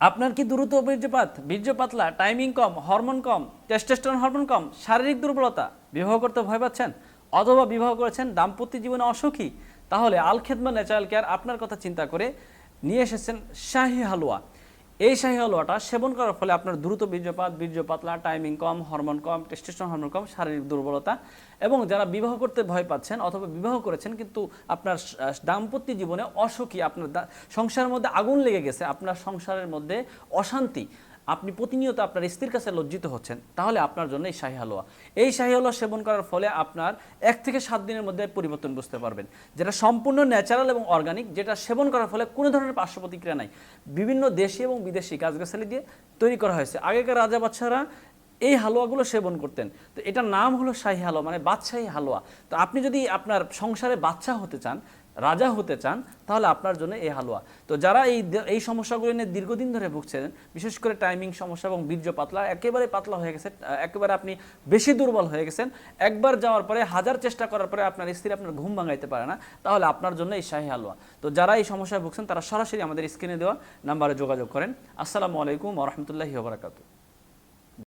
আপনার কি দ্রুত বীর্যপাত? বীর্য পাতলা টাইমিং কম হরমোন কম টেস্টেস্টন হরমোন কম, শারীরিক দুর্বলতা, বিবাহ করতে ভয় পাচ্ছেন অথবা বিবাহ করেছেন দাম্পত্য জীবনে অসুখী, তাহলে আলখেদমা ন্যাচারাল কেয়ার আপনার কথা চিন্তা করে নিয়ে এসেছেন শাহি হালুয়া। এই শাহী হালুয়াটা সেবন করার ফলে আপনার দ্রুত বীর্যপাত বীর্যপাতলা টাইমিং কম, হরমোন কম টেস্টেশন হরমোন কম, শারীরিক দুর্বলতা এবং যারা বিবাহ করতে ভয় পাচ্ছেন অথবা বিবাহ করেছেন কিন্তু আপনার দাম্পত্য জীবনে অসুখী, আপনার সংসারের মধ্যে আগুন লেগে গেছে, আপনার সংসারের মধ্যে অশান্তি আপনি প্রতিনিয়ত আপনার স্ত্রীর কাছে লজ্জিত হচ্ছেন, তাহলে আপনার জন্য এই শাহী হালুয়া। এই শাহী হালুয়া সেবন করার ফলে আপনার এক থেকে সাত দিনের মধ্যে পরিবর্তন বুঝতে পারবেন। যেটা সম্পূর্ণ ন্যাচারাল এবং অর্গানিক যেটা সেবন করার ফলে কোনো ধরনের পার্শ্ব প্রতিক্রিয়া নাই। বিভিন্ন দেশি এবং বিদেশি গাছগাছালি দিয়ে তৈরি করা হয়েছে। আগেকার রাজা বাচ্চারা এই হালুয়াগুলো সেবন করতেন। তো এটার নাম হলো শাহী হালুয়া মানে বাদশাহী হালুয়া। তো আপনি যদি আপনার সংসারে বাচ্চা হতে চান রাজা হতে চান, তাহলে আপনার জন্য এই হালুয়া। তো যারা এই এই সমস্যাগুলো নিয়ে দীর্ঘদিন ধরে ভুগছেন, বিশেষ করে টাইমিং সমস্যা এবং বীর্য পাতলা, একেবারে পাতলা হয়ে গেছে একেবারে আপনি বেশি দুর্বল হয়ে গেছেন, একবার যাওয়ার পরে হাজার চেষ্টা করার পরে আপনার স্ত্রী আপনার ঘুম ভাঙাইতে পারে না, তাহলে আপনার জন্য এই শাহী হালুয়া। তো যারা এই সমস্যায় ভুগছেন, তারা সরাসরি আমাদের স্ক্রিনে দেওয়া নাম্বারে যোগাযোগ করেন। আসসালামু আলাইকুম রহমতুল্লাহি বারাকাতু